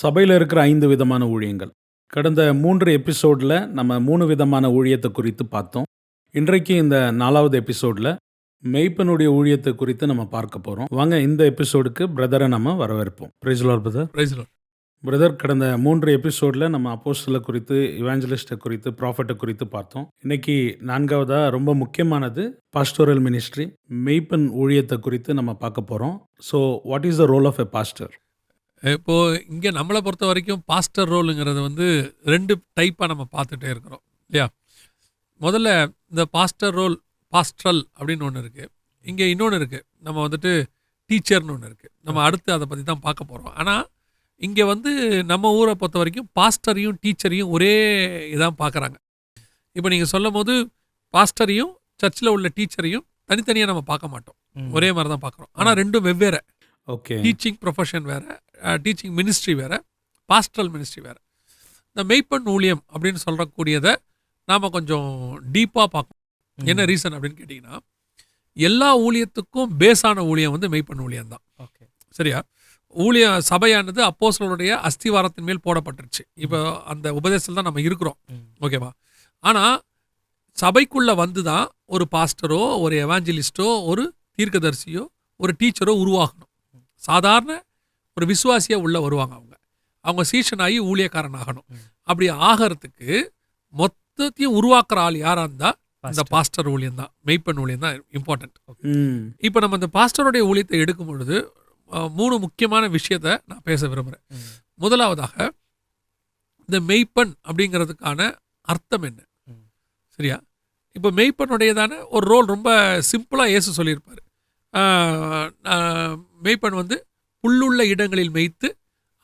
சபையில் இருக்கிற ஐந்து விதமான ஊழியங்கள். கடந்த மூன்று எபிசோடில் நம்ம மூணு விதமான ஊழியத்தை குறித்து பார்த்தோம். இன்றைக்கு இந்த நாலாவது எபிசோடில் மெய்ப்பனுடைய ஊழியத்தை குறித்து நம்ம பார்க்க போகிறோம் வாங்க இந்த எபிசோடுக்கு பிரதரை நம்ம வரவேற்போம். Praise lord brother praise lord brother கடந்த மூன்று எபிசோடில் நம்ம அப்போஸ்டலை குறித்து இவாஞ்சலிஸ்ட்டை குறித்து ப்ராஃபட்டை குறித்து பார்த்தோம். இன்னைக்கு நான்காவதாக ரொம்ப முக்கியமானது பாஸ்டோரல் மினிஸ்ட்ரி மெய்ப்பன் ஊழியத்தை குறித்து நம்ம பார்க்க போகிறோம் so what is the role of a pastor இப்போ இங்கே நம்மளை பொறுத்த வரைக்கும் பாஸ்டர் ரோலுங்கிறது வந்து ரெண்டு டைப்பாக நம்ம பார்த்துட்டே இருக்கிறோம் இல்லையா? முதல்ல இந்த பாஸ்டர் ரோல் பாஸ்ட்ரல் அப்படின்னு ஒன்று இருக்குது இங்கே இன்னொன்று இருக்குது நம்ம வந்துட்டு டீச்சர்னு ஒன்று இருக்குது நம்ம அடுத்து அதை பற்றி தான் பார்க்க போகிறோம் ஆனால் இங்கே வந்து நம்ம ஊரை பொறுத்த வரைக்கும் பாஸ்டரையும் டீச்சரையும் ஒரே இதான் பார்க்குறாங்க. இப்போ நீங்கள் சொல்லும் போது பாஸ்டரையும் சர்ச்சில் உள்ள டீச்சரையும் தனித்தனியாக நம்ம பார்க்க மாட்டோம். ஒரே மாதிரி தான் பார்க்குறோம் ஆனால் ரெண்டும் வெவ்வேறு. ஓகே. டீச்சிங் ப்ரொஃபஷன் வேற டீச்சிங் மினிஸ்ட்ரி வேற பாஸ்டரல் மினிஸ்ட்ரி வேற. இந்த மெய்ப்பெண் ஊழியம் அப்படின்னு சொல்லக்கூடியதை நாம் கொஞ்சம் டீப்பாக பார்க்கணும். என்ன ரீசன் அப்படின்னு கேட்டிங்கன்னா எல்லா ஊழியத்துக்கும் பேஸான ஊழியம் வந்து மெய்ப்பெண் ஊழியம் தான். ஓகே சரியா? ஊழிய சபையானது அப்போஸ்தலருடைய அஸ்திவாரத்தின் மேல் போடப்பட்டுருச்சு. இப்போ அந்த உபதேசத்தில் தான் நம்ம இருக்கிறோம். ஓகேவா? ஆனால் சபைக்குள்ள வந்து தான் ஒரு பாஸ்டரோ ஒரு எவாஞ்சலிஸ்டோ ஒரு தீர்க்கதரிசியோ ஒரு டீச்சரோ உருவாகணும். சாதாரண ஒரு விசுவாசியா உள்ள வருவாங்க அவங்க. அவங்க சீஷன் ஆகி ஊழியக்காரன் ஆகணும். அப்படி ஆகிறதுக்கு மொத்தத்தையும் உருவாக்குற ஆள் யாரா இருந்தா இந்த பாஸ்டர் ஊழியம் தான் மெய்ப்பெண் ஊழியம் தான் இம்பார்ட்டன்ட் ம். இப்போ நம்ம இந்த பாஸ்டருடைய ஊழியத்தை எடுக்கும் பொழுது மூணு முக்கியமான விஷயத்தை நான் பேச விரும்புகிறேன் முதலாவதாக இந்த மெய்ப்பெண் அப்படிங்கிறதுக்கான அர்த்தம் என்ன. சரியா? இப்போ மெய்ப்பனுடையதான ஒரு ரோல் ரொம்ப சிம்பிளாக இயேசு சொல்லியிருப்பார். மெய்ப்பெண் வந்து புல்லுள்ள இடங்களில் மேய்த்து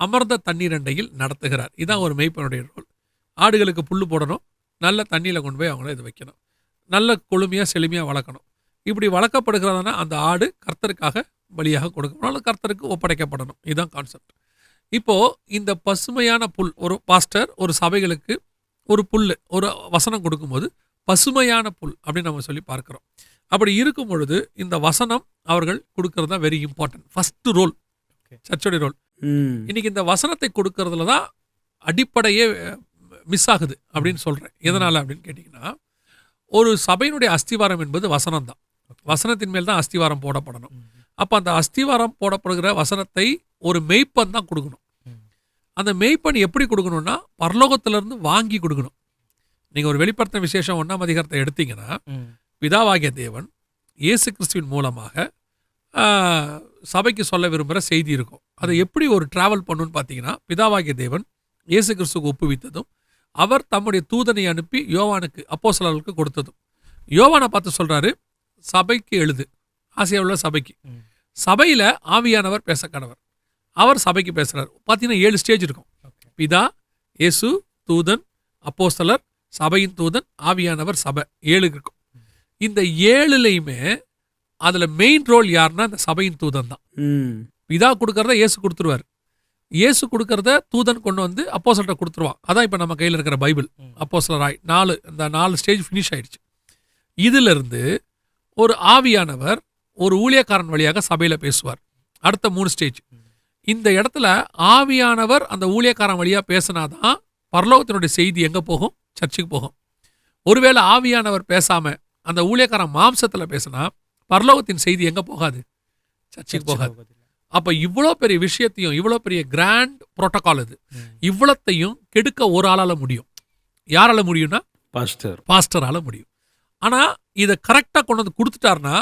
அமர்ந்த தண்ணீர் அண்டையில் நடத்துகிறார். இதான் ஒரு மெய்ப்பனுடைய ரோல் ஆடுகளுக்கு புல் போடணும். நல்ல தண்ணியில் கொண்டு போய் அவங்கள இது வைக்கணும். நல்ல கொழுமையாக செழுமையாக வளர்க்கணும். இப்படி வளர்க்கப்படுகிறதுனா? அந்த ஆடு கர்த்தருக்காக பலியாக கொடுக்கணும். அல்லது கர்த்தருக்கு ஒப்படைக்கப்படணும். இதுதான் கான்செப்ட் இப்போது இந்த பசுமையான புல் ஒரு பாஸ்டர் ஒரு சபைகளுக்கு ஒரு புல் ஒரு வசனம் கொடுக்கும்போது பசுமையான புல் அப்படின்னு நம்ம சொல்லி பார்க்குறோம். அப்படி இருக்கும் பொழுது இந்த வசனம் அவர்கள் கொடுக்கறது தான் வெரி இம்பார்ட்டன்ட் ஃபஸ்ட்டு ரோல் சர்ச்சோடைய ரோல். இன்னைக்கு இந்த வசனத்தை கொடுக்கறதுல தான் அடிப்படையே மிஸ் ஆகுது அப்படின்னு சொல்றேன். எதனால அப்படின்னு கேட்டிங்கன்னா ஒரு சபையினுடைய அஸ்திவாரம் என்பது வசனம் தான் வசனத்தின் மேல் தான் அஸ்திவாரம் போடப்படணும். அப்போ அந்த அஸ்திவாரம் போடப்படுகிற வசனத்தை ஒரு மெய்ப்பன் தான் கொடுக்கணும். அந்த மெய்ப்பன் எப்படி கொடுக்கணும்னா பரலோகத்திலிருந்து வாங்கி கொடுக்கணும். நீங்கள் ஒரு வெளிப்படுத்தின விசேஷம் ஒன்றாம் அதிகாரத்தை எடுத்தீங்கன்னா பிதாவாகிய தேவன் இயேசு கிறிஸ்துவின் மூலமாக சபைக்கு சொல்ல விரும்புகிற செய்தி இருக்கும். அதை எப்படி ஒரு டிராவல் பண்ணுன்னு பார்த்தீங்கன்னா பிதாவாகிய தேவன் இயேசு கிறிஸ்துக்கு ஒப்புவித்ததும் அவர் தம்முடைய தூதனை அனுப்பி யோவானுக்கு அப்போஸ்தலர்களுக்கு கொடுத்ததும். யோவானை பார்த்து சொல்றாரு சபைக்கு எழுது. ஆசியா உள்ள சபைக்கு. சபையில ஆவியானவர் பேச கடவர் அவர் சபைக்கு பேசுறாரு. பார்த்தீங்கன்னா ஏழு ஸ்டேஜ் இருக்கும். பிதா இயேசு தூதன் அப்போஸ்தலர் சபையின் தூதன் ஆவியானவர் சபை. ஏழு இருக்கும். இந்த ஏழுலையுமே அதுல மெயின் ரோல் யாருன்னா இந்த சபையின் தூதன் தான். ம். பிதா கொடுக்கறத இயேசு கொடுத்துருவார். இயேசு கொடுக்கறத தூதன் கொண்டு வந்து அப்போஸ்தலர்ட்ட கொடுத்துருவான். அதான் இப்போ நம்ம கையில் இருக்கிற பைபிள். ம். அப்போஸ்தலர் ஆய் நாலு இந்த நாலு ஸ்டேஜ் ஃபினிஷ் ஆயிடுச்சு. இதுல இருந்து ஒரு ஆவியானவர் ஒரு ஊழியக்காரன் வழியாக சபையில பேசுவார். அடுத்த மூணு ஸ்டேஜ் இந்த இடத்துல ஆவியானவர் அந்த ஊழியக்காரன் வழியா பேசினாதான் பரலோகத்தினுடைய செய்தி எங்க போகும்? சர்ச்சுக்கு போகும். ஒருவேளை ஆவியானவர் பேசாம அந்த ஊழியக்காரன் மாம்சத்துல பேசினா பரலோகத்தின் செய்தி எங்க போகாது? சர்ச்சுக்கு போகாது. அப்ப இவ்வளோ பெரிய விஷயத்தையும் இவ்வளோ பெரிய கிராண்ட் புரோட்டோகால் இது இவ்வளத்தையும் கெடுக்க ஒரு ஆளால முடியும். யாரால முடியும்னா? பாஸ்டர் பாஸ்டரால முடியும். ஆனா இதை கரெக்டாக கொண்டு வந்து கொடுத்துட்டாருன்னா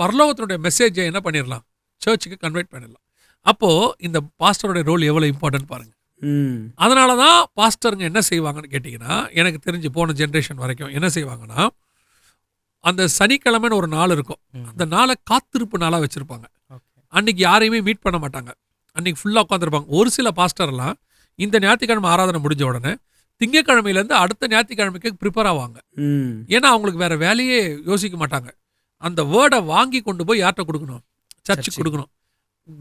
பரலோகத்தினுடைய மெசேஜை என்ன பண்ணிடலாம் சர்ச்சுக்கு கன்வெர்ட் பண்ணிடலாம் அப்போ இந்த பாஸ்டருடைய ரோல் எவ்வளவு இம்பார்ட்டன்ட் பாருங்க. ம். அதனால தான் பாஸ்டருங்க என்ன செய்வாங்கன்னு கேட்டிங்கன்னா எனக்கு தெரிஞ்சு போன ஜென்ரேஷன் வரைக்கும் என்ன செய்வாங்கன்னா அந்த சனிக்கிழமைன்னு ஒரு நாள் இருக்கும். அந்த நாளை காத்திருப்பு நாளாக வச்சுருப்பாங்க. அன்னைக்கு யாரையுமே மீட் பண்ண மாட்டாங்க. அன்னைக்கு ஃபுல்லாக உட்காந்துருப்பாங்க ஒரு சில பாஸ்டர்லாம் இந்த ஞாயிற்றுக்கிழமை ஆராதனை முடிஞ்ச உடனே திங்கக்கிழமையிலேருந்து அடுத்த ஞாயிற்றுக்கிழமைக்கு ப்ரிப்பேர் ஆவாங்க. ஏன்னா அவங்களுக்கு வேற வேலையே யோசிக்க மாட்டாங்க. அந்த வேர்டை வாங்கி கொண்டு போய் யார்கிட்ட கொடுக்கணும்? சர்ச்சுக்கு. கொடுக்கணும்.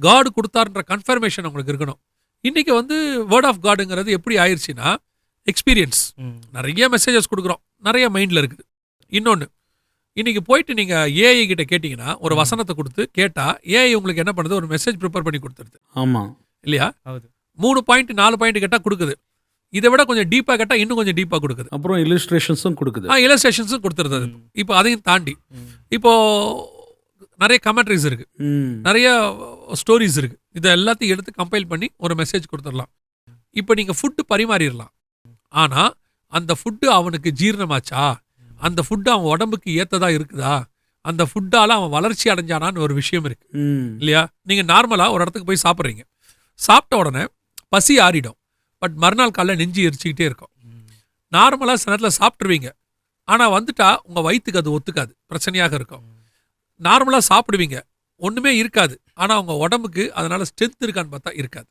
காடு கொடுத்தாருன்ற கன்ஃபர்மேஷன் அவங்களுக்கு இருக்கணும். இன்னைக்கு வந்து வேர்ட் ஆஃப் காடுங்கிறது எப்படி ஆயிடுச்சுன்னா எக்ஸ்பீரியன்ஸ் நிறைய மெசேஜஸ் கொடுக்குறோம். நிறைய மைண்டில் இருக்குது. இன்னொன்று இன்னைக்கு போயிட்டு நீங்கள் ஏஐ கிட்ட கேட்டிங்கன்னா ஒரு. வசனத்தை கொடுத்து கேட்டால் ஏஐ உங்களுக்கு என்ன பண்ணுது? ஒரு மெசேஜ் ப்ரிப்பேர் பண்ணி கொடுத்துருது. ஆமாம் இல்லையா? மூணு பாயிண்ட் நாலு பாயிண்ட் கேட்டா கொடுக்குது. இதை விட கொஞ்சம் டீப்பா கேட்டா இன்னும் கொஞ்சம் டீப்பா கொடுக்குது. அப்புறம் இல்லுஸ்ட்ரேஷன்ஸும் கொடுக்குது. ஆ இலஸ்ட்ரேஷன்ஸும் கொடுத்துருது அது. இப்போ அதையும் தாண்டி இப்போ நிறைய கமெண்ட்ரிஸ் இருக்கு. நிறைய ஸ்டோரிஸ் இருக்கு. இதை எல்லாத்தையும் எடுத்து கம்பைல் பண்ணி ஒரு மெசேஜ் கொடுத்துடலாம். இப்போ நீங்க ஃபுட்டு பரிமாறிடலாம். ஆனா அந்த ஃபுட்டு அவனுக்கு ஜீரணமாச்சா? அந்த ஃபுட்டு அவன் உடம்புக்கு ஏத்ததா இருக்குதா? அந்த ஃபுட்டால அவன் வளர்ச்சி அடைஞ்சானான்னு ஒரு விஷயம் இருக்கு. இல்லையா? நீங்க நார்மலா ஒரு இடத்துக்கு போய் சாப்பிட்றீங்க. சாப்பிட்ட உடனே பசி ஆறிடும். பட் மறுநாள் காலைல நெஞ்சு எரிச்சுக்கிட்டே இருக்கும். நார்மலா சில நேரத்தில் சாப்பிட்ருவீங்க ஆனா வந்துட்டா உங்க வயிற்றுக்கு அது ஒத்துக்காது. பிரச்சனையாக இருக்கும். நார்மலா சாப்பிடுவீங்க. ஒண்ணுமே இருக்காது. ஆனா உங்க உடம்புக்கு அதனால ஸ்ட்ரென்த் இருக்கான்னு பார்த்தா இருக்காது.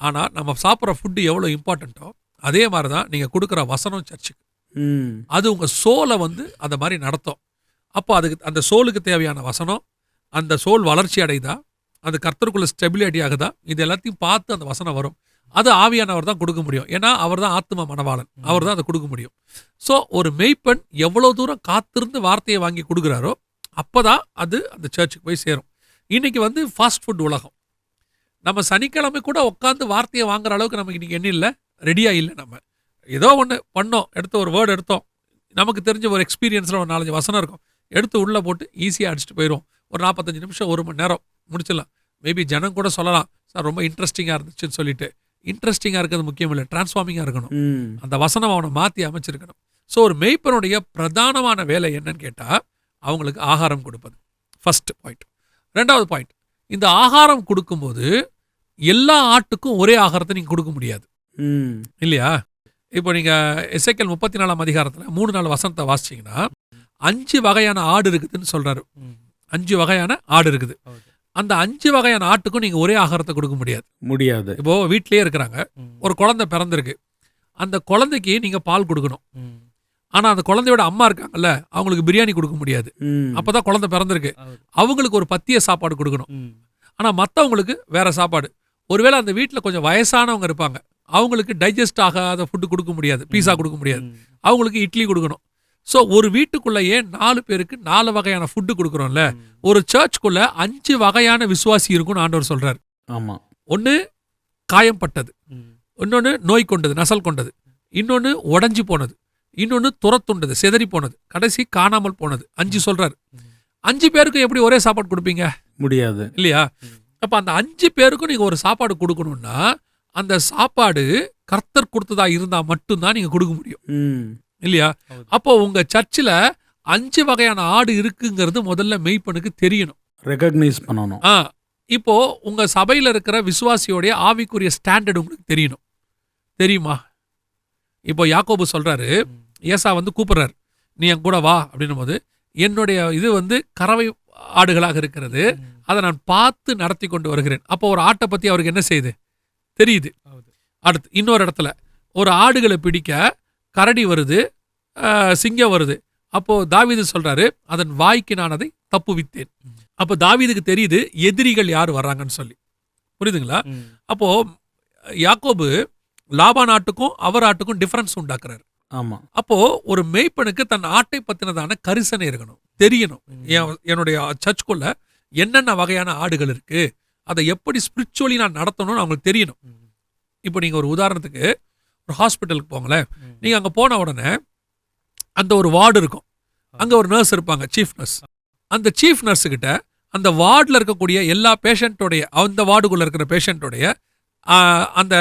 ஆனா நம்ம சாப்பிட்ற ஃபுட்டு எவ்வளோ இம்பார்ட்டண்ட்டோ அதே மாதிரி தான் நீங்க கொடுக்குற வசனம் சர்ச்சுக்கு. அது உங்க சோலை வந்து அந்த மாதிரி நடத்தும். அப்போ அதுக்கு அந்த சோலுக்கு தேவையான வசனம் அந்த சோல் வளர்ச்சி அடையுதா அது கர்த்தருக்குள்ள ஸ்டெபிலிட்டி ஆகுதா இது எல்லாத்தையும் பார்த்து அந்த வசனம் வரும். அது ஆவியானவர் தான் கொடுக்க முடியும். ஏன்னா அவர் தான் ஆத்ம மனவாளன் அவர் தான் அதை கொடுக்க முடியும். ஸோ ஒரு மெய்ப்பெண் எவ்வளோ தூரம் காத்திருந்து வார்த்தையை வாங்கி கொடுக்குறாரோ அப்பதான் அது அந்த சர்ச்சுக்கு போய் சேரும். இன்னைக்கு வந்து ஃபாஸ்ட் ஃபுட் உலகம். நம்ம சனிக்கிழமை கூட உட்காந்து வார்த்தையை வாங்குற அளவுக்கு நமக்கு இன்னைக்கு என்ன இல்லை. ரெடியாக இல்லை நம்ம. ஏதோ ஒன்று பண்ணோம் எடுத்து ஒரு வேர்டு எடுத்தோம். நமக்கு தெரிஞ்ச ஒரு எக்ஸ்பீரியன்ஸில் ஒரு நாலஞ்சு வசனம் இருக்கும். எடுத்து உள்ளே போட்டு ஈஸியாக அடிச்சுட்டு போயிடும் ஒரு நாற்பத்தஞ்சு நிமிஷம் ஒரு மணி நேரம் முடிச்சிடலாம். மேபி ஜனம் கூட சொல்லலாம் சார் ரொம்ப இன்ட்ரெஸ்டிங்காக இருந்துச்சுன்னு சொல்லிட்டு. இன்ட்ரெஸ்டிங்காக இருக்கிறது முக்கியம் இல்லை டிரான்ஸ்ஃபார்மிங்காக இருக்கணும். அந்த வசனம் அவனை மாற்றி அமைச்சிருக்கணும். ஸோ ஒரு மெய்ப்பனுடைய பிரதானமான வேலை என்னன்னு கேட்டால் அவங்களுக்கு ஆகாரம் கொடுப்பது. ஃபர்ஸ்ட் பாயிண்ட் ரெண்டாவது பாயிண்ட் இந்த ஆகாரம் கொடுக்கும்போது எல்லா ஆட்டுக்கும் ஒரே ஆகாரத்தை நீங்கள் கொடுக்க முடியாது. இல்லையா? இப்போ நீங்கள் இசைக்கல் முப்பத்தி நாலாம் அதிகாரத்தில் மூணு நாள் வசனத்தை வாசிச்சிங்கன்னா அஞ்சு வகையான ஆடு இருக்குதுன்னு சொல்கிறாரு அஞ்சு வகையான ஆடு இருக்குது. அந்த அஞ்சு வகையான ஆட்டுக்கும் நீங்கள் ஒரே ஆகாரத்தை கொடுக்க முடியாது. முடியாது. இப்போ வீட்லேயே இருக்கிறாங்க. ஒரு குழந்தை பிறந்திருக்கு. அந்த குழந்தைக்கு நீங்கள் பால் கொடுக்கணும். ஆனால் அந்த குழந்தையோட அம்மா இருக்காங்கல்ல அவங்களுக்கு பிரியாணி கொடுக்க முடியாது. அப்போதான் குழந்தை பிறந்திருக்கு. அவங்களுக்கு ஒரு பத்திய சாப்பாடு கொடுக்கணும். ஆனால் மற்றவங்களுக்கு வேற சாப்பாடு. ஒருவேளை அந்த வீட்டில் கொஞ்சம் வயசானவங்க இருப்பாங்க. அவங்களுக்கு டைஜஸ்ட் ஆகாத ஃபுட்டு கொடுக்க முடியாது. பீஸா கொடுக்க முடியாது. அவங்களுக்கு இட்லி கொடுக்கணும். ஸோ ஒரு வீட்டுக்குள்ளேயே நாலு பேருக்கு நாலு வகையான ஃபுட்டு கொடுக்குறோம்ல. ஒரு சர்ச்சுக்குள்ள அஞ்சு வகையான விசுவாசி இருக்கும்னு ஆண்டவர் சொல்றாரு. ஆமா. ஒன்று காயம்பட்டது. இன்னொன்று நோய் கொண்டது நசல் கொண்டது. இன்னொன்று உடைஞ்சு போனது. இன்னொன்று துரத்துண்டது செதறி போனது. கடைசி காணாமல் போனது. அஞ்சு சொல்றாரு. அஞ்சு பேருக்கும் எப்படி ஒரே சாப்பாடு கொடுப்பீங்க? முடியாது. இல்லையா? அப்ப அந்த அஞ்சு பேருக்கும் நீங்க ஒரு சாப்பாடு கொடுக்கணும்னா அந்த சாப்பாடு கர்த்தர் கொடுத்ததா இருந்தா மட்டும்தான் நீங்க கொடுக்க முடியும். இல்லையா. அப்போ உங்க சர்ச்சில் அஞ்சு வகையான ஆடு இருக்குங்கிறது முதல்ல மெய்ப்பனுக்கு தெரியணும். ரெகக்னைஸ் பண்ணணும். ஆ இப்போ உங்க சபையில இருக்கிற விசுவாசியோடைய ஆவிக்குரிய ஸ்டாண்டர்ட் உங்களுக்கு தெரியணும். தெரியுமா? இப்போ யாக்கோபு சொல்றாரு ஏசா வந்து கூப்பிடுறாரு நீ என் கூட வா அப்படின்னும் போது என்னுடைய இது வந்து கறவை ஆடுகளாக இருக்கிறது. அதை நான் பார்த்து நடத்தி கொண்டு வருகிறேன். அப்போ ஒரு ஆட்டை பத்தி அவருக்கு என்ன செய்யுது? தெரியுது. அடுத்து இன்னொரு இடத்துல ஒரு ஆடுகளை பிடிக்க கரடி வருது சிங்கம் வருது. அப்போ தாவீது சொல்றாரு அதன் வாய்க்கு நான் அதை தப்புவித்தேன் அப்போ தாவீதுக்கு தெரியுது எதிரிகள் யார் வர்றாங்கன்னு சொல்லி. புரியுதுங்களா? அப்போ யாக்கோபு லாபா நாட்டுக்கும் அவர் ஆட்டுக்கும் டிஃபரன்ஸ் உண்டாக்குறாரு. ஆமா. அப்போ ஒரு மேய்ப்பனுக்கு தன் ஆட்டை பத்தினதான கரிசனை இருக்கணும் தெரியணும். என் என்னுடைய சர்ச்சுக்குள்ள என்னென்ன வகையான ஆடுகள் இருக்கு? அதை எப்படி ஸ்பிரிச்சுவலி நான் நடத்தணும்னு அவங்களுக்கு தெரியணும். இப்போ நீங்கள் ஒரு உதாரணத்துக்கு ஒரு ஹாஸ்பிட்டலுக்கு போங்களேன். நீங்கள் அங்கே போன உடனே அந்த ஒரு வார்டு இருக்கும். அங்கே ஒரு நர்ஸ் இருப்பாங்க சீஃப் நர்ஸ் அந்த சீஃப் நர்ஸுக்கிட்ட அந்த வார்டில் இருக்கக்கூடிய எல்லா பேஷண்ட்டோடைய அந்த வார்டுக்குள்ளே இருக்கிற பேஷண்ட்டோடைய அந்த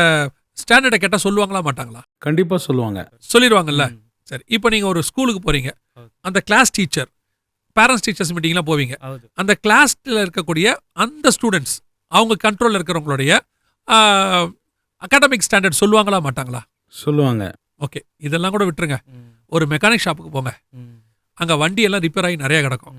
ஸ்டாண்டர்டை கேட்டால் சொல்லுவாங்களா மாட்டாங்களா? கண்டிப்பாக சொல்லுவாங்க. சொல்லிடுவாங்கல்ல சரி இப்போ நீங்கள் ஒரு ஸ்கூலுக்கு போகிறீங்க அந்த கிளாஸ் டீச்சர் பேரண்ட்ஸ் டீச்சர்ஸ் மீட்டிங்லாம் போவீங்க. அந்த கிளாஸில் இருக்கக்கூடிய அந்த ஸ்டூடெண்ட்ஸ் அவங்க கண்ட்ரோல்ல இருக்கிறவங்களுடைய அகாடமிக் ஸ்டாண்டர்ட் சொல்லுவாங்களா மாட்டாங்களா? சொல்லுவாங்க. ஓகே இதெல்லாம் கூட விட்டுருங்க. ஒரு மெக்கானிக் ஷாப்புக்கு போங்க. அங்க வண்டி எல்லாம் ரிப்பேர் ஆகி நிறைய கிடக்கும்.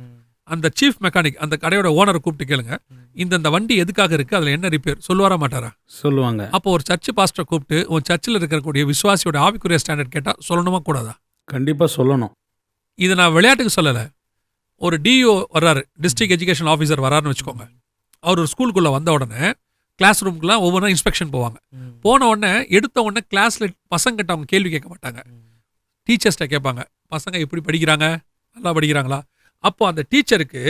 அந்த சீஃப் மெக்கானிக் அந்த கடையோட ஓனரை கூப்பிட்டு கேளுங்க. இந்த இந்த வண்டி எதுக்காக இருக்கு அதுல என்ன ரிப்பேர் சொல்லுவாரா மாட்டாரா? சொல்லுவாங்க. அப்போ ஒரு சர்ச் பாஸ்டர் கூப்பிட்டு உன் சர்ச்சில் இருக்கக்கூடிய விசுவாசியோட ஆவிக்குரிய ஸ்டாண்டர்ட் கேட்டா சொல்லணுமா கூடாதா? கண்டிப்பா சொல்லணும். இது நான் விளையாட்டுக்கு சொல்லலை. ஒரு டிஓ வர்றாரு டிஸ்ட்ரிக்ட் எஜுகேஷன் ஆஃபீஸர் வராருன்னு வச்சுக்கோங்க. அவர் ஒரு ஸ்கூலுக்குள்ள வந்த உடனே கிளாஸ் ரூம்க்குலாம் ஒவ்வொன்றா இன்ஸ்பெக்ஷன் போவாங்க. போன உடனே எடுத்த உடனே கிளாஸ்ல பசங்கிட்ட அவங்க கேள்வி கேட்க மாட்டாங்க. டீச்சர்ஸ்ட்ட கேட்பாங்க பசங்க எப்படி படிக்கிறாங்க? நல்லா படிக்கிறாங்களா? அப்போ அந்த டீச்சருக்கு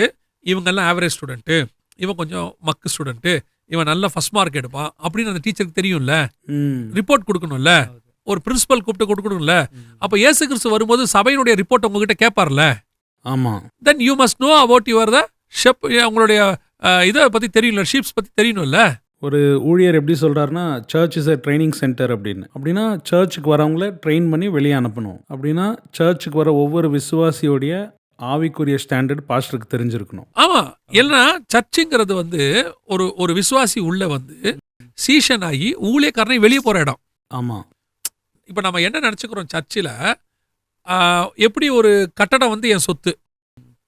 இவங்கெல்லாம் ஆவரேஜ் ஸ்டூடெண்ட்டு இவன் கொஞ்சம் மக்கு ஸ்டூடெண்ட்டு இவன் நல்ல ஃபர்ஸ்ட் மார்க் எடுப்பான். அப்படின்னு அந்த டீச்சருக்கு தெரியும்ல. ரிப்போர்ட் கொடுக்கணும்ல. ஒரு பிரின்சிபல் கூப்பிட்டு கொடுக்கணும்ல. அப்ப இயேசு கிறிஸ்து வரும்போது சபையினுடைய ரிப்போர்ட் உங்ககிட்ட கேட்பார்ல. ஆமா. Then you must know about your the sheep உங்களுடைய அஹ், இதை பத்தி தெரியல. ஷீப்ஸ் பத்தி தெரியணும்ல? ஒரு ஊழியர் எப்படி சொல்றாருன்னா church is a training centre அப்படின்னு. அப்படின்னா சர்ச்சுக்கு வரவங்கள ட்ரெயின் பண்ணி வெளியே அனுப்பணும். அப்படின்னா சர்ச்சுக்கு வர ஒவ்வொரு விசுவாசியோடைய ஆவிக்குரிய ஸ்டாண்டர்ட் பாஸ்டருக்கு தெரிஞ்சிருக்கணும். ஆமா. இல்லைன்னா சர்ச்சுங்கிறது வந்து ஒரு ஒரு விசுவாசி உள்ள வந்து சீஷன் ஆகி ஊழியக்காரனை வெளியே போற இடம். ஆமா. இப்போ நம்ம என்ன நினச்சிக்கிறோம் சர்ச்சில் எப்படி ஒரு கட்டடம் வந்து என் சொத்து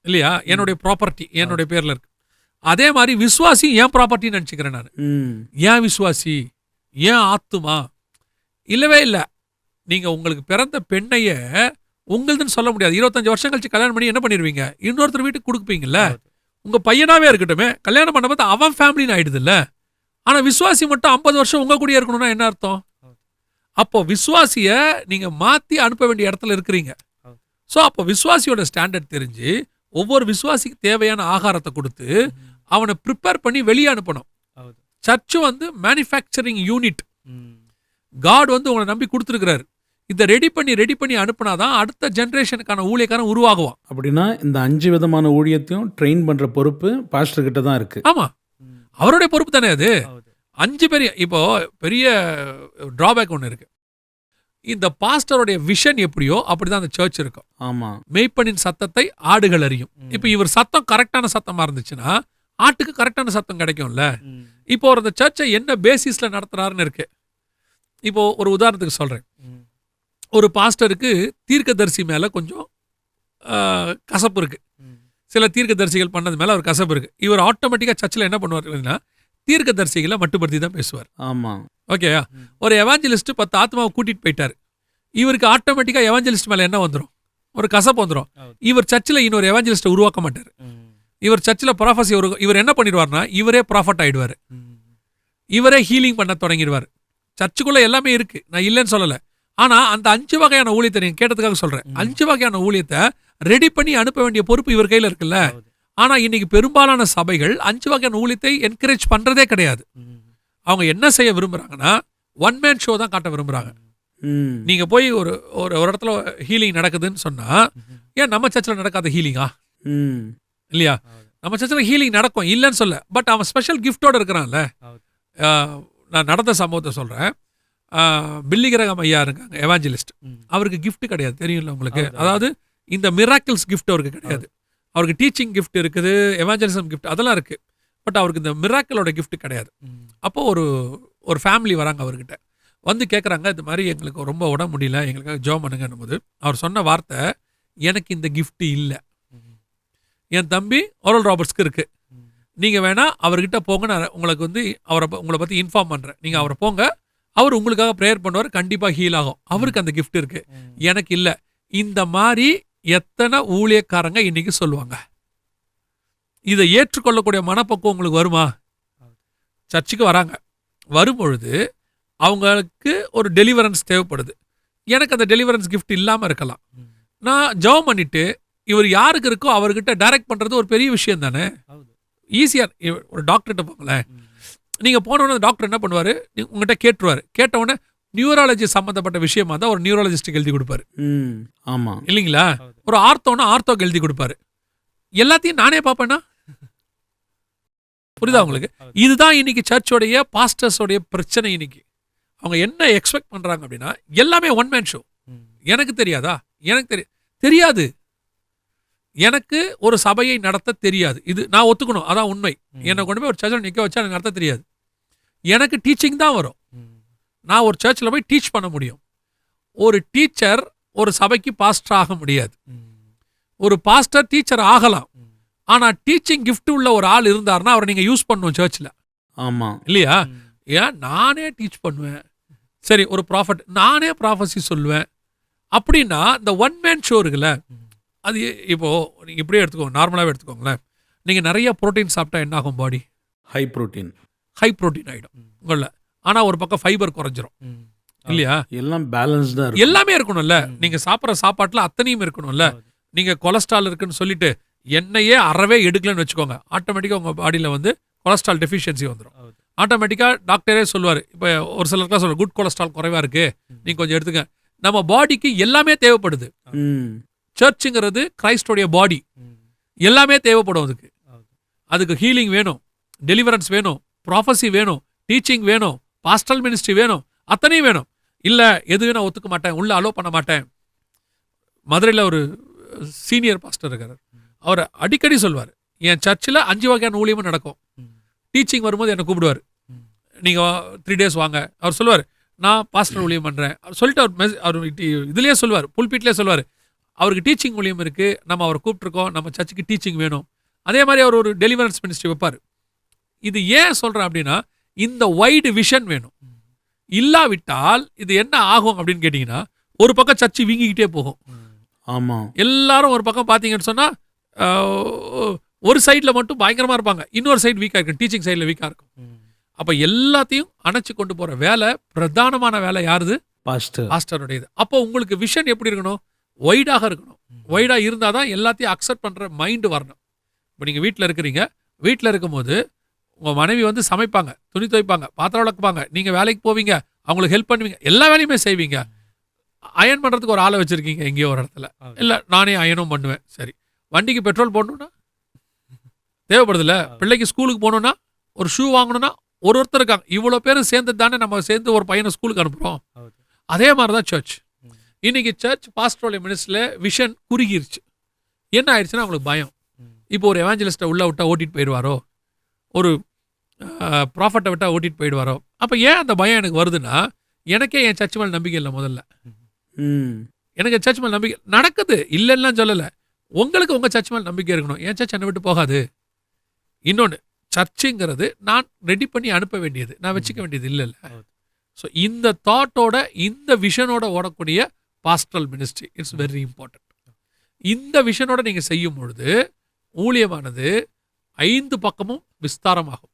இல்லையா? என்னுடைய ப்ராப்பர்ட்டி என்னுடைய பேரில் இருக்கு. அதே மாதிரி விசுவாசி என் ப்ராப்பர்ட்டின்னு நினச்சிக்கிறேன் நான். ஏன் விசுவாசி? ஏன் ஆத்துமா? இல்லவே இல்லை. நீங்கள் உங்களுக்கு பிறந்த பெண்ணைய உங்களுதுன்னு சொல்ல முடியாது. இருபத்தஞ்சு வருஷம் கழிச்சு கல்யாணம் பண்ணி என்ன பண்ணிடுவீங்க இன்னொருத்தர் வீட்டுக்கு கொடுப்பீங்கல்ல? உங்க பையனாவே இருக்கட்டுமே. கல்யாணம் பண்ண பார்த்து அவன் ஃபேமிலின்னு ஆயிடுதுல்ல. ஆனா விசுவாசி மட்டும் ஐம்பது வருஷம் உங்க கூடயே இருக்கணும்னா என்ன அர்த்தம்? அப்போ விசுவாசிய நீங்க மாத்தி அனுப்ப வேண்டிய இடத்துல இருக்கிறீங்க. ஸோ அப்போ விசுவாசியோட ஸ்டாண்டர்ட் தெரிஞ்சு ஒவ்வொரு விசுவாசிக்கு தேவையான ஆகாரத்தை கொடுத்து அவனை ப்ரிப்பேர் பண்ணி வெளியே அனுப்பணும். சர்ச் வந்து மேனுஃபேக்சரிங் யூனிட் காட் வந்து உங்களை நம்பி கொடுத்துருக்கிறாரு. இதை ரெடி பண்ணி ரெடி பண்ணி அனுப்புனாதான் அடுத்த ஜென்ரேஷனுக்கான ஊழியக்காரன் உருவாகுவான். அப்படின்னா இந்த அஞ்சு விதமான ஊழியத்தையும் ட்ரெயின் பண்ற பொறுப்பு பாஸ்டர் கிட்ட தான் இருக்கு. ஆமா. அவருடைய பொறுப்பு தானே அது? அஞ்சு பெரிய இப்போ பெரிய டிராபேக் ஒன்று இருக்கு. இந்த பாஸ்டருடைய விஷன் எப்படியோ அப்படிதான் அந்த சர்ச் இருக்கும். ஆமா. மேய்ப்பனின் சத்தத்தை ஆடுகள் அறியும். இப்போ இவர் சத்தம் கரெக்டான சத்தமா இருந்துச்சுன்னா ஆட்டுக்கு கரெக்டான சத்தம் கிடைக்கும்ல. இப்போ ஒரு அந்த சர்ச்சை என்ன பேசிஸில் நடத்துகிறாருன்னு இருக்கு. இப்போ ஒரு உதாரணத்துக்கு சொல்கிறேன் ஒரு பாஸ்டருக்கு தீர்க்கதரிசி மேலே கொஞ்சம் கசப்பு இருக்கு. சில தீர்க்கதரிசிகள் பண்ணது மேலே ஒரு கசப்பு இருக்கு. இவர் ஆட்டோமேட்டிக்காக சர்ச்சில் என்ன பண்ணுவார்னா தீர்க்கதரிசிகளை மட்டுப்படுத்தி தான் பேசுவார். ஆமாம் ஓகேயா ஒரு எவாஞ்சலிஸ்ட் பத்து ஆத்மாவை கூட்டிகிட்டு போயிட்டார். இவருக்கு ஆட்டோமேட்டிக்காக எவாஞ்சலிஸ்ட் மேலே என்ன வந்துடும் ஒரு கசப்பு வந்துடும் இவர் சர்ச்சில் இன்னொரு எவாஞ்சலிஸ்ட்டை உருவாக்க மாட்டார். இவர் சர்ச்சில் ப்ராஃபஸி ஒரு இவர் என்ன பண்ணிடுவார்னா இவரே ப்ராஃபட் ஆகிடுவார் இவரே ஹீலிங் பண்ண தொடங்கிடுவார். சர்ச்சுக்குள்ளே எல்லாமே இருக்குது நான் இல்லைன்னு சொல்லலை. ஆனால் அந்த அஞ்சு வகையான ஊழியத்தை நீங்கள் கேட்டதுக்காக சொல்கிறேன் அஞ்சு வகையான ஊழியத்தை ரெடி பண்ணி அனுப்ப வேண்டிய பொறுப்பு இவர் கையில் இருக்குல்ல? ஆனால் இன்னைக்கு பெரும்பாலான சபைகள் அஞ்சு வகையான ஊழியத்தை என்கரேஜ் பண்ணுறதே கிடையாது. அவங்க என்ன செய்ய விரும்புகிறாங்கன்னா ஒன் மேன் ஷோ தான் காட்ட விரும்புகிறாங்க நீங்கள் போய் ஒரு ஒரு இடத்துல ஹீலிங் நடக்குதுன்னு சொன்னால் ஏன் நம்ம சர்ச்சில் நடக்காத ஹீலிங்கா இல்லையா? நம்ம சர்ச்சில் ஹீலிங் நடக்கும். இல்லைன்னு சொல்ல. பட் அவன் ஸ்பெஷல் கிஃப்டோடு இருக்கிறான்ல. நான் நடந்த சம்பவத்தை சொல்கிறேன் பில்லி கிரகம் ஐயா இருக்காங்க எவாஞ்சலிஸ்ட் அவருக்கு கிஃப்ட் கிடையாது. தெரியும்ல உங்களுக்கு? அதாவது இந்த மிராக்கிள்ஸ் கிஃப்ட் அவருக்கு கிடையாது. அவருக்கு டீச்சிங் கிஃப்ட் இருக்குது எவாஞ்சலிசம் கிஃப்ட் அதெல்லாம் இருக்குது பட் அவருக்கு இந்த மிராக்கிளோட கிஃப்ட் கிடையாது. அப்போது ஒரு ஒரு ஃபேமிலி வராங்க அவர்கிட்ட. வந்து கேட்குறாங்க இது மாதிரி எங்களுக்கு ரொம்ப உடம்பு முடியல எங்களுக்காக ஜோ பண்ணுங்கன்னும் போது அவர் சொன்ன வார்த்தை எனக்கு இந்த கிஃப்ட் இல்லை. என் தம்பி ஓரல் ராபர்ட்ஸ்க்கு இருக்குது நீங்கள் வேணால் அவர்கிட்ட போங்க நான் உங்களுக்கு வந்து அவரை உங்களை பற்றி இன்ஃபார்ம் பண்ணுறேன் நீங்கள் அவரை போங்க. அவர் உங்களுக்காக ப்ரேயர் பண்ணுவார் கண்டிப்பாக ஹீல் ஆகும். அவருக்கு அந்த கிஃப்ட் இருக்குது எனக்கு இல்லை. இந்த மாதிரி எத்தனை ஊழியக்காரங்க இன்றைக்கி சொல்லுவாங்க. இதை ஏற்றுக்கொள்ளக்கூடிய மனப்பக்குவம் உங்களுக்கு வருமா? சர்ச்சுக்கு வராங்க. வரும்பொழுது அவங்களுக்கு ஒரு டெலிவரன்ஸ் தேவைப்படுது. எனக்கு அந்த டெலிவரன்ஸ் கிஃப்ட் இல்லாமல் இருக்கலாம். நான் ஜவம் பண்ணிவிட்டு இவர் யாருக்கு இருக்கோ அவர்கிட்ட டைரக்ட் பண்ணுறது ஒரு பெரிய விஷயம் தானே? ஈஸியாக ஒரு டாக்டர்கிட்ட போங்களேன். நீங்கள் போனோடனே டாக்டர் என்ன பண்ணுவார்? உங்கள்கிட்ட கேட்டுருவார். கேட்டவுடனே நியூராலஜி சம்மந்தப்பட்ட விஷயமா தான் ஒரு நியூராலஜிஸ்ட்டுக்கு எழுதி கொடுப்பாரு. ஆமாம் இல்லைங்களா? ஒரு ஆர்த்தோன்னா ஆர்த்தோக்கு எழுதி கொடுப்பாரு. எல்லாத்தையும் நானே பார்ப்பேன்னா புரியுதா உங்களுக்கு? இதுதான் இன்னைக்கு சர்ச்சோடைய பாஸ்டர்ஸோடைய பிரச்சனை இன்னைக்கு. அவங்க என்ன எக்ஸ்பெக்ட் பண்ணுறாங்க அப்படின்னா எல்லாமே ஒன் மேன் ஷோ எனக்கு தெரியாதா? எனக்கு தெரிய தெரியாது. எனக்கு ஒரு சபையை நடத்த தெரியாது. இது நான் ஒத்துக்கணும். அதான் உண்மை. என்னை கொண்டு போய் ஒரு சர்ச்சில் நிற்க வச்சா எனக்கு நடத்த தெரியாது. எனக்கு டீச்சிங் தான் வரும். நான் ஒரு சர்ச்சில் போய் டீச் பண்ண முடியும். ஒரு டீச்சர் ஒரு சபைக்கு பாஸ்டர் ஆக முடியாது. ஒரு பாஸ்டர் டீச்சர் ஆகலாம். ஆனால் டீச்சிங் கிஃப்ட் உள்ள ஒரு ஆள் இருந்தார்னா அவரை நீங்கள் யூஸ் பண்ணுவோம் சர்ச்சில் ஆமாம் இல்லையா? ஏன்? நானே டீச் பண்ணுவேன். சரி ஒரு ப்ராஃபட் நானே ப்ராஃபஸி சொல்லுவேன். அப்படின்னா இந்த ஒன் மேன் ஷோ இருக்குல்ல அது இப்போது நீங்கள் இப்படியே எடுத்துக்கோங்க நார்மலாகவே எடுத்துக்கோங்களேன். நீங்கள் நிறைய ப்ரோட்டீன் சாப்பிட்டா என்ன ஆகும் body high protein high protein ஆகிடும் உங்களில். ஆனால் ஒரு பக்கம் ஃபைபர் குறைஞ்சிரும். இல்லையா? எல்லாம் பேலன்ஸ்டாக இருக்கும். எல்லாமே இருக்கணும்ல. நீங்கள் சாப்பிட்ற சாப்பாட்டில் அத்தனையும் இருக்கணும்ல. நீங்கள் கொலஸ்ட்ரால் இருக்குன்னு சொல்லிட்டு எண்ணெயே அறவே எடுக்கலன்னு வச்சுக்கோங்க. ஆட்டோமேட்டிக்காக உங்கள் பாடியில் வந்து கொலஸ்ட்ரால் டெஃபிஷியன்சி வந்துடும் ஆட்டோமேட்டிக்காக டாக்டரே சொல்லுவார். இப்போ ஒரு சிலருக்குலாம் சொல்லுவார் குட் கொலஸ்ட்ரால் குறைவாக இருக்குது நீங்கள் கொஞ்சம் எடுத்துங்க நம்ம பாடிக்கு எல்லாமே தேவைப்படுது. சர்ச்சுங்கிறது கிரைஸ்டோடைய பாடி எல்லாமே தேவைப்படும் அதுக்கு. அதுக்கு ஹீலிங் வேணும் டெலிவரன்ஸ் வேணும் ப்ராஃபஸி வேணும் டீச்சிங் வேணும் பாஸ்டல் மினிஸ்ட்ரி வேணும் அத்தனையும் வேணும். இல்லை எது வேணா ஒத்துக்க மாட்டேன் உள்ள அலோவ் பண்ண மாட்டேன். மதுரையில் ஒரு சீனியர் பாஸ்டர் இருக்கார். அவர் அடிக்கடி சொல்வார் என் சர்ச்சில் அஞ்சு வகையான ஊழியமும் நடக்கும். டீச்சிங் வரும்போது என்னை கூப்பிடுவார். நீங்கள் த்ரீ டேஸ் வாங்க. அவர் சொல்லுவார் நான் பாஸ்டர் ஊழியம் பண்ணுறேன் அவர் சொல்லிட்டு அவர் மெஸ் அவர் இதுலேயே சொல்லுவார் புல்பீட்லேயே சொல்லுவார் அவருக்கு டீச்சிங் ஊழியம் இருக்குது நம்ம அவரை கூப்பிட்ருக்கோம் நம்ம சர்ச்சுக்கு டீச்சிங் வேணும். அதே மாதிரி அவர் ஒரு டெலிவரன்ஸ் மினிஸ்ட்ரி வைப்பார். இது ஏன் சொல்கிறேன் அப்படின்னா இந்த வைடு விஷன் வேணும். இல்லாவிட்டால் இது என்ன ஆகும் அப்படின்னு கேட்டிங்கன்னா ஒரு பக்கம் சர்ச்சு வீங்கிக்கிட்டே போகும். ஆமாம் எல்லாரும் ஒரு பக்கம் பார்த்தீங்கன்னு சொன்னால் ஒரு சைடில் மட்டும் பயங்கரமாக இருப்பாங்க. இன்னொரு சைடு வீக்காக இருக்கும். டீச்சிங் சைடில் வீக்காக இருக்கும். அப்போ எல்லாத்தையும் அணைச்சு கொண்டு போகிற வேலை பிரதானமான வேலை யாருது? பாஸ்டர் பாஸ்டருடையது அப்போ உங்களுக்கு விஷன் எப்படி இருக்கணும்? ஒய்டாக இருக்கணும். ஒய்டாக இருந்தால் தான் எல்லாத்தையும் அக்செப்ட் பண்ணுற மைண்டு வரணும். இப்போ நீங்கள் வீட்டில் இருக்கிறீங்க. வீட்டில் இருக்கும்போது உங்கள் மனைவி வந்து சமைப்பாங்க. துணி துவைப்பாங்க. பாத்திரம் விளக்குப்பாங்க நீங்கள் வேலைக்கு போவீங்க. அவங்களுக்கு ஹெல்ப் பண்ணுவீங்க. எல்லா வேலையுமே செய்வீங்க. அயன் பண்ணுறதுக்கு ஒரு ஆளை வச்சுருக்கீங்க எங்கேயோ ஒரு இடத்துல. இல்லை நானே அயனும் பண்ணுவேன். சரி. வண்டிக்கு பெட்ரோல் போடணும்னா? தேவைப்படுதுல்ல. பிள்ளைக்கு ஸ்கூலுக்கு போகணுன்னா ஒரு ஷூ வாங்கணும்னா? ஒரு ஒருத்தர் இருக்காங்க. இவ்வளோ பேரும் சேர்ந்து தானே நம்ம சேர்ந்து ஒரு பையனை ஸ்கூலுக்கு அனுப்புகிறோம் அதே. மாதிரி தான் சர்ச் இன்னைக்கு சர்ச் பாஸ்ட்ரோலிய மினிஸ்ட்ரியில் விஷன் குறுகிருச்சு. என்ன ஆயிடுச்சுன்னா அவங்களுக்கு பயம். இப்போ ஒரு எவாஞ்சலிஸ்ட்டை உள்ள விட்டா ஓட்டிட்டு போயிடுவாரோ? ஒரு ப்ராஃபட்டை விட்டா ஓட்டிட்டு போயிடுவாரோ? அப்போ ஏன் அந்த பயம் எனக்கு வருதுன்னா எனக்கே என் சர்ச் மேலே நம்பிக்கை இல்லை முதல்ல. எனக்கு சர்ச் மேலே நம்பிக்கை நடக்குது இல்லைன்னா சொல்லலை. உங்களுக்கு உங்கள் சர்ச் மேலே நம்பிக்கை இருக்கணும். என் சர்ச் என்னை விட்டு போகாது. இன்னொன்று சர்ச்சுங்கிறது நான் ரெடி பண்ணி அனுப்ப வேண்டியது. நான் வச்சுக்க வேண்டியது இல்லைல்ல. ஹೌದು. ஸோ இந்த தாட்டோட இந்த விஷனோட ஓடக்கூடிய pastoral ministry it's very important இந்த விஷனோட நீங்கள் செய்யும் பொழுது ஊழியமானது ஐந்து பக்கமும் விஸ்தாரமாகும்.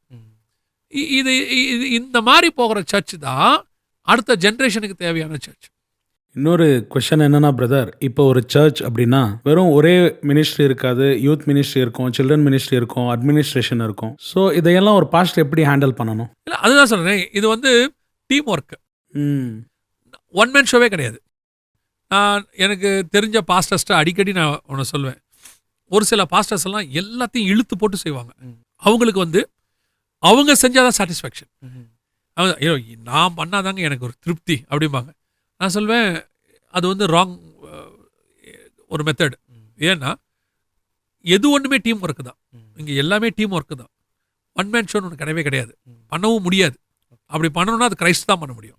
இது இது இந்த மாதிரி போகிற சர்ச் தான் அடுத்த ஜென்ரேஷனுக்கு தேவையான சர்ச் இன்னொரு கொஷன் என்னன்னா பிரதர் இப்போ ஒரு சர்ச் அப்படின்னா வெறும் ஒரே மினிஸ்ட்ரி இருக்காது யூத் மினிஸ்ட்ரி இருக்கும் சில்ட்ரன் மினிஸ்ட்ரி இருக்கும் அட்மினிஸ்ட்ரேஷன் இருக்கும். ஸோ இதையெல்லாம் ஒரு பாஸ்டர் எப்படி ஹேண்டில் பண்ணணும்? இல்லை அதுதான் சொல்கிறேன் இது வந்து team work hmm. One man ஷோவே கிடையாது. நான் எனக்கு தெரிஞ்ச பாஸ்டர்ஸ்ட்டை அடிக்கடி நான் ஒன்று சொல்லுவேன். ஒரு சில பாஸ்டர்ஸ் எல்லாம் எல்லாத்தையும் இழுத்து போட்டு செய்வாங்க. அவங்களுக்கு வந்து அவங்க செஞ்சாதான் சாட்டிஸ்ஃபேக்ஷன் அவங்க ஐயோ நான் பண்ணாதாங்க எனக்கு ஒரு திருப்தி அப்படிம்பாங்க. நான் சொல்வேன் அது வந்து ராங் ஒரு மெத்தட் ஏன்னா எது ஒன்றுமே டீம் ஒர்க்கு தான் இங்கே எல்லாமே டீம் ஒர்க்கு தான். ஒன் மேன் ஷோன்னு ஒன்று கிடையவே கிடையாது. பண்ணவும் முடியாது. அப்படி பண்ணணும்னா அது கிரைஸ்ட் தான் பண்ண முடியும்.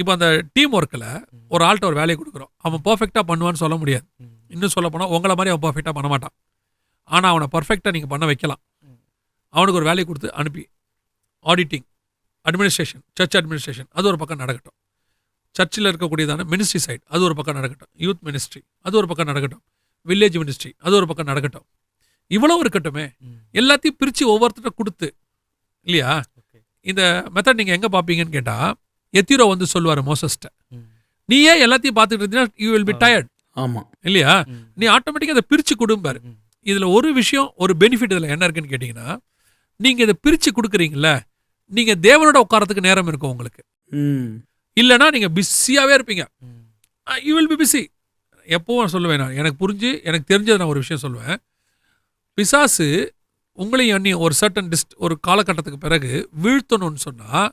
இப்போ அந்த டீம் ஒர்க்கில் ஒரு ஆள்கிட்ட ஒரு வேலையை கொடுக்குறோம். அவன் பர்ஃபெக்டாக பண்ணுவான்னு சொல்ல முடியாது. இன்னும் சொல்ல போனால் உங்களை மாதிரி அவன் பர்ஃபெக்டாக பண்ண மாட்டான். ஆனால் அவனை பர்ஃபெக்டாக நீங்கள் பண்ண வைக்கலாம். அவனுக்கு ஒரு வேலையை கொடுத்து அனுப்பி. ஆடிட்டிங் அட்மினிஸ்ட்ரேஷன் சர்ச் அட்மினிஸ்ட்ரேஷன் அது ஒரு பக்கம் நடக்கட்டும். சர்ச்சில் இருக்கக்கூடியதான மினிஸ்ட்ரி சைடு அது ஒரு பக்கம் நடக்கட்டும். யூத் மினிஸ்ட்ரி அது ஒரு பக்கம் நடக்கட்டும். வில்லேஜ் மினிஸ்ட்ரி அது ஒரு பக்கம் நடக்கட்டும். இவ்வளவு இருக்கட்டுமே. எல்லாத்தையும் பிரித்து ஒவ்வொருத்தர்ட்ட கொடுத்து இல்லையா? இந்த மெத்தட் நீங்கள் எங்கே பார்ப்பீங்கன்னு கேட்டால் எத்திரோ வந்து சொல்லுவார் மோசஸ்ட்ட. நீயே எல்லாத்தையும் பார்த்துட்டு இருந்தீங்கன்னா யூ வில் பி. டயர்ட் ஆமாம் இல்லையா? நீ ஆட்டோமேட்டிக்காக அதை பிரித்து கொடுப்பாரு இதில் ஒரு விஷயம் ஒரு பெனிஃபிட் இதில் என்ன இருக்குன்னு கேட்டிங்கன்னா நீங்கள் இதை பிரித்து கொடுக்குறீங்கள நீங்கள் தேவனோட உட்காரத்துக்கு நேரம் இருக்கும் உங்களுக்கு. ம். இல்லைன்னா நீங்கள் பிஸியாகவே இருப்பீங்க. யூ வில் பி பிஸி எப்பவும் சொல்லுவேன் நான். எனக்கு புரிஞ்சு எனக்கு தெரிஞ்சதை நான் ஒரு விஷயம் சொல்லுவேன். பிசாசு உங்களையும் அண்ணியும் ஒரு சர்டன் டிஸ்ட் ஒரு காலகட்டத்துக்கு பிறகு வீழ்த்தணும்னு சொன்னால்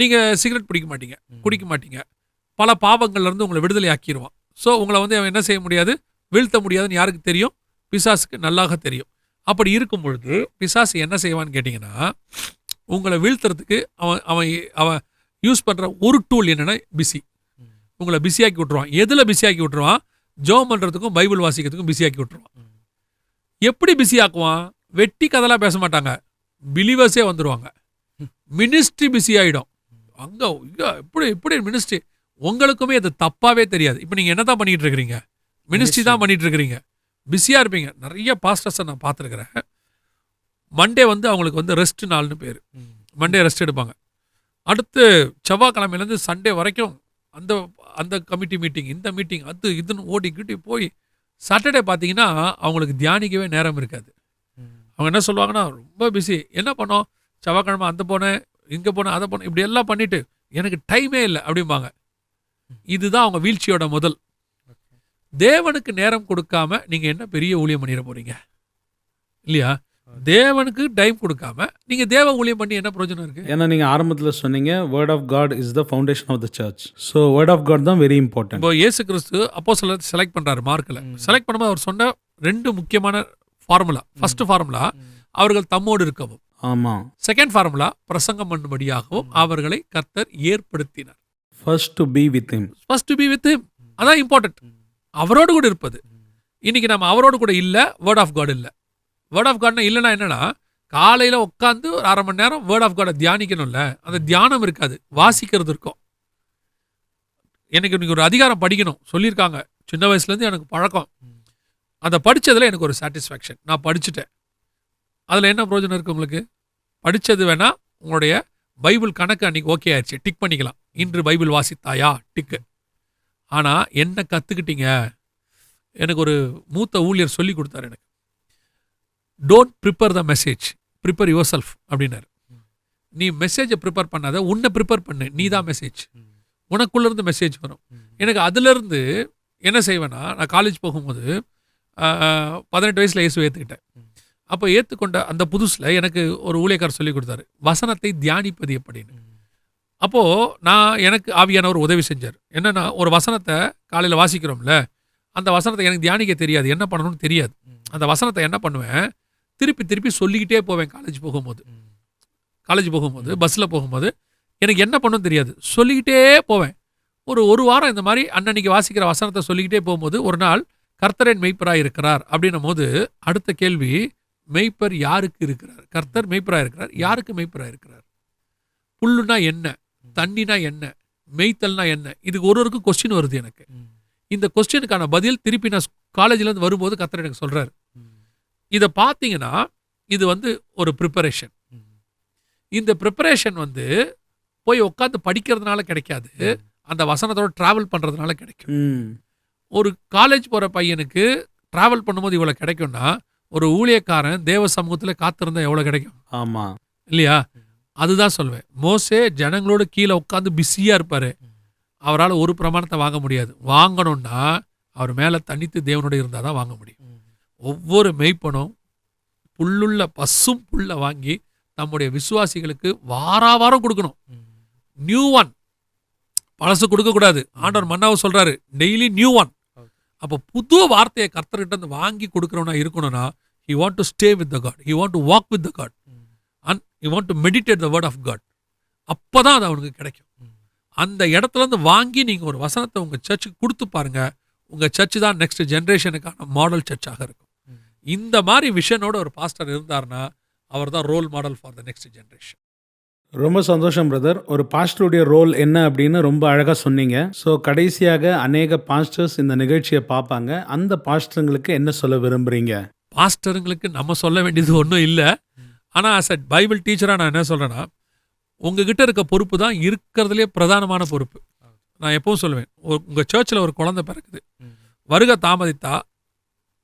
நீங்கள் சிகரெட் பிடிக்க மாட்டீங்க. குடிக்க மாட்டீங்க. பல பாவங்கள்ல இருந்து உங்களை விடுதலை ஆக்கிடுவான் ஸோ உங்களை வந்து அவன் என்ன செய்ய முடியாது? வீழ்த்த முடியாதுன்னு யாருக்கு தெரியும்? பிசாசுக்கு நல்லாக தெரியும். அப்படி இருக்கும் பொழுது பிசாசு என்ன செய்வான்னு கேட்டிங்கன்னா உங்களை வீழ்த்துறதுக்கு அவன் அவன் அவன் யூஸ் பண்ணுற ஒரு டூல் என்னென்னா பிஸி உங்களை பிஸியாக்கி விட்ருவான் எதில் பிஸியாக்கி விட்ருவான் ஜோம் பண்ணுறதுக்கும் பைபிள் வாசிக்கிறதுக்கும் பிஸியாக்கி விட்ருவான் எப்படி பிஸி ஆக்குவான்? வெட்டி கதெல்லாம் பேச மாட்டாங்க. பிலீவர்ஸே வந்துடுவாங்க மினிஸ்ட்ரி பிஸி ஆகிடும் அங்கே இப்படி இப்படி மினிஸ்ட்ரி உங்களுக்குமே அது தப்பாவே தெரியாது. இப்போ நீங்கள் என்ன தான் பண்ணிட்டு இருக்கிறீங்க மினிஸ்ட்ரி தான் பண்ணிட்டு இருக்கிறீங்க பிஸியாக இருப்பீங்க. நிறைய பாஸ்டர்ஸை நான் பார்த்துருக்குறேன். மண்டே வந்து அவங்களுக்கு வந்து ரெஸ்ட் நாள்னு பேர். மண்டே ரெஸ்ட் எடுப்பாங்க. அடுத்து செவ்வாய்க்கிழமையிலேருந்து சண்டே வரைக்கும் அந்த அந்த கமிட்டி மீட்டிங் இந்த மீட்டிங் அது இதுன்னு ஓடி கிட்டி போய் சாட்டர்டே பார்த்தீங்கன்னா அவங்களுக்கு தியானிக்கவே நேரம் இருக்காது. அவங்க என்ன சொல்லுவாங்கன்னா ரொம்ப பிஸி என்ன பண்ணோம்? செவ்வாய்க்கிழமை அந்த போனேன். இங்கே போனேன் அதை போனேன் இப்படி எல்லாம் பண்ணிட்டு எனக்கு டைமே இல்லை அப்படிம்பாங்க. இதுதான் அவங்க வீழ்ச்சியோட முதல். தேவனுக்கு நேரம் கொடுக்காம நீங்க என்ன பெரிய ஊழியம் பண்ணிட போறீங்க? இல்லையா? தேவனுக்கு டைம் கொடுக்காம நீங்க தேவ ஊழியம் பண்ணி என்ன பிரயோஜனம் இருக்கு? ஏன்னா நீங்கள் ஆரம்பத்தில் சொன்னீங்க word of God is the foundation of the church so word of God தான் வெரி இம்பார்ட்டன்ட் இப்போ இயேசு கிறிஸ்து அப்போ சில செலக்ட் பண்றாரு மார்க்கில் செலக்ட் பண்ணும்போது அவர் சொன்ன ரெண்டு முக்கியமான ஃபார்முலா ஃபர்ஸ்ட் ஃபார்முலா அவர்கள் தம்மோடு இருக்கவும். ஆமாம் செகண்ட் ஃபார்முலா பிரசங்கம் பண்ணும்படியாகவும் அவர்களை கர்த்தர் ஏற்படுத்தினார். First to be with him. First to be with அதான் இம்பார்ட்டன்ட் அவரோடு கூட இருப்பது. இன்னைக்கு நம்ம அவரோடு கூட இல்ல வேர்ட் ஆஃப் காட் இல்ல. வேர்ட் ஆஃப் காட்னா இல்லைன்னா என்னன்னா காலையில உட்காந்து ஒரு அரை மணி நேரம் வேர்ட் ஆஃப் காடை தியானிக்கணும்ல. அந்த தியானம் இருக்காது. வாசிக்கிறது இருக்கும். எனக்கு இன்னைக்கு ஒரு அதிகாரம் படிக்கணும். சொல்லியிருக்காங்க. சின்ன வயசுல இருந்து எனக்கு பழக்கம். அந்த படிச்சதுல எனக்கு ஒரு சாட்டிஸ்ஃபேக்ஷன் நான் படிச்சுட்டேன். அதுல என்ன பிரயோஜனம் இருக்கு உங்களுக்கு? படித்தது வேணா உங்களுடைய பைபிள் கணக்கு அன்னைக்கு ஓகே ஆயிடுச்சு. டிக் பண்ணிக்கலாம். இன்று பைபிள் வாசித்தாயா? டிக்கு ஆனால் என்ன கற்றுக்கிட்டீங்க எனக்கு ஒரு மூத்த ஊழியர் சொல்லி கொடுத்தாரு எனக்கு. Don't prepare the message prepare yourself அப்படின்னாரு. நீ மெசேஜை ப்ரிப்பேர் பண்ணாத உன்னை ப்ரிப்பேர் பண்ணு. நீ தான் மெசேஜ் உனக்குள்ளேருந்து மெசேஜ் வரும். எனக்கு அதுலேருந்து என்ன செய்வேன்னா நான் காலேஜ் போகும்போது பதினெட்டு வயசில் இயேசு ஏற்றுக்கிட்டேன் அப்போ ஏத்துக்கொண்ட அந்த புதுசுல எனக்கு ஒரு ஊழியக்காரர் சொல்லி கொடுத்தாரு வசனத்தை தியானிப்பது எப்படின்னு? அப்போ நான் எனக்கு ஆவியானவர் உதவி செஞ்சார். என்னன்னா ஒரு வசனத்தை காலையில வாசிக்கிறோம்ல அந்த வசனத்தை எனக்கு தியானிக்க தெரியாது. என்ன பண்ணணும்னு தெரியாது. அந்த வசனத்தை என்ன பண்ணுவேன்? திருப்பி திருப்பி சொல்லிக்கிட்டே போவேன் காலேஜ் போகும்போது. காலேஜ் போகும்போது பஸ்ஸில் போகும்போது எனக்கு என்ன பண்ணணும் தெரியாது. சொல்லிக்கிட்டே போவேன். ஒரு ஒரு வாரம் இந்த மாதிரி அன்னன்னைக்கு வாசிக்கிற வசனத்தை சொல்லிக்கிட்டே போகும்போது ஒரு நாள் கர்த்தரன் மெய்ப்பராய் இருக்கிறார் அப்படின்னும் போது அடுத்த கேள்வி மெய்ப்பர் யாருக்கு இருக்கிறார்? கர்த்தர் மெய்ப்பராய் இருக்கிறார். யாருக்கு மெய்ப்பராய் இருக்கிறார்? புல்லுனா என்ன? தண்ணினா என்ன? மெய்த்தல்னா என்ன? இதுக்கு ஒரு ஒருக்கும் கொஸ்டின் வருது எனக்கு. இந்த கொஸ்டினுக்கான பதில் திருப்பி நான் காலேஜ்ல இருந்து வரும்போது கர்த்தர் எனக்கு சொல்றாரு. இதை பார்த்தீங்கன்னா இது வந்து ஒரு ப்ரிப்பரேஷன் இந்த ப்ரிப்பரேஷன் வந்து போய் உட்காந்து படிக்கிறதுனால கிடைக்காது. அந்த வசனத்தோட டிராவல் பண்றதுனால கிடைக்கும். ஒரு காலேஜ் போற பையனுக்கு டிராவல் பண்ணும்போது இவ்வளவு கிடைக்கும்னா ஒரு ஊழியக்காரன் தேவ சமூகத்துல காத்திருந்தா எவ்வளவு கிடைக்கும்? ஆமாம் இல்லையா? அதுதான் சொல்வேன் மோசே ஜனங்களோட கீழே உட்காந்து பிஸியா இருப்பாரு. அவரால் ஒரு பிரமாணத்தை வாங்க முடியாது. வாங்கணும்னா அவர் மேல தனித்து தேவனோட இருந்தால் தான் வாங்க முடியும். ஒவ்வொரு மெய்ப்பனும் புல்லுள்ள பசும் புல்ல வாங்கி நம்முடைய விசுவாசிகளுக்கு வாரா வாரம் கொடுக்கணும். நியூ ஒன் பழசு கொடுக்க கூடாது. ஆண்டவர் மன்னாவை சொல்றாரு. டெய்லி நியூ ஒன் அப்போ புது வார்த்தையை கர்த்தர்கிட்ட இருந்து வாங்கி கொடுக்கறவனா இருக்கணும்னா he want to stay with the God he want to walk with the God and you want to meditate the word of God அப்பதான் அது அவனுக்கு கிடைக்கும். அந்த இடத்துல இருந்து வாங்கி நீங்க ஒரு வசனத்தை உங்க சர்ச்சுக்கு கொடுத்து பாருங்க. உங்க சர்ச் தான் நெக்ஸ்ட் ஜெனரேஷனுக்கான மாடல் சர்ச்சாக இருக்கும். இந்த மாதிரி விஷனோட ஒரு பாஸ்டர் இருந்தாருன்னா அவர் தான் role model for the next generation ரொம்ப சந்தோஷம் பிரதர் ஒரு பாஸ்டருடைய ரோல் என்ன அப்படின்னு ரொம்ப அழகாக சொன்னீங்க. ஸோ கடைசியாக அநேக பாஸ்டர்ஸ் இந்த நிகழ்ச்சியை பார்ப்பாங்க. அந்த பாஸ்டருங்களுக்கு என்ன சொல்ல விரும்புறீங்க? பாஸ்டருங்களுக்கு நம்ம சொல்ல வேண்டியது ஒன்றும் இல்லை. ஆனால் ஆஸ் அ பைபிள் டீச்சராக நான் என்ன சொல்கிறேன்னா உங்ககிட்ட இருக்க பொறுப்பு தான் இருக்கிறதுலே பிரதானமான பொறுப்பு. நான் எப்பவும் சொல்லுவேன் உங்கள் சர்ச்சில் ஒரு குழந்தை பிறக்குது. வருக தாமதித்தா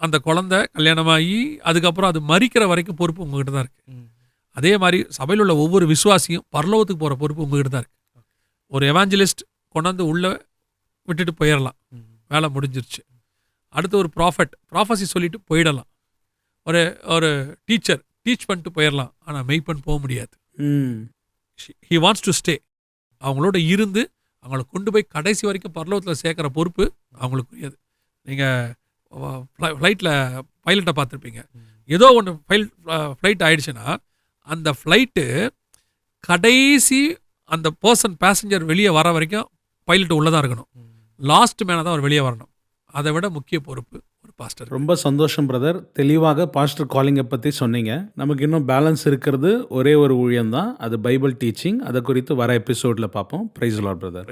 அந்த குழந்தை கல்யாணமாகி அதுக்கப்புறம் அது மறிக்கிற வரைக்கும் பொறுப்பு உங்ககிட்ட தான் இருக்குது அதே மாதிரி சபையில் உள்ள ஒவ்வொரு விசுவாசியும் பரலோகத்துக்கு போகிற பொறுப்பு உங்ககிட்ட தான் இருக்குது ஒரு எவாஞ்சலிஸ்ட் கொண்டாந்து உள்ளே விட்டுட்டு போயிடலாம். வேலை முடிஞ்சிருச்சு. அடுத்து ஒரு ப்ராஃபட் ப்ராஃபஸி சொல்லிட்டு போயிடலாம். ஒரு ஒரு டீச்சர் டீச் பண்ணிட்டு போயிடலாம் ஆனால் மெய்ப்பன் போக முடியாது. ஹி வாண்ட்ஸ் டு ஸ்டே அவங்களோட இருந்து அவங்கள கொண்டு போய் கடைசி வரைக்கும் பரலோகத்தில் சேர்க்குற பொறுப்பு அவங்களுக்கு உரியது. நீங்கள் ஃப்ளைட்டில் பைலட்டை பார்த்துருப்பீங்க. ஏதோ ஒன்று ஃபைல் ஃப்ளைட் ஆயிடுச்சுன்னா அந்த ஃப்ளைட்டு கடைசி அந்த பர்சன் பேசஞ்சர் வெளியே வர வரைக்கும் பைலட் உள்ளே தான் இருக்கணும். லாஸ்ட் மேலே தான் அவர் வெளியே வரணும். அதை விட முக்கிய பொறுப்பு. ஒரு பாஸ்டர் ரொம்ப சந்தோஷம் பிரதர் தெளிவாக பாஸ்டர் காலிங்கை பற்றி சொன்னீங்க. நமக்கு இன்னும் பேலன்ஸ் இருக்கிறது ஒரே ஒரு ஊழியம் தான் அது பைபிள் டீச்சிங் அதை குறித்து வர எபிசோடில் பார்ப்போம். Praise lord brother.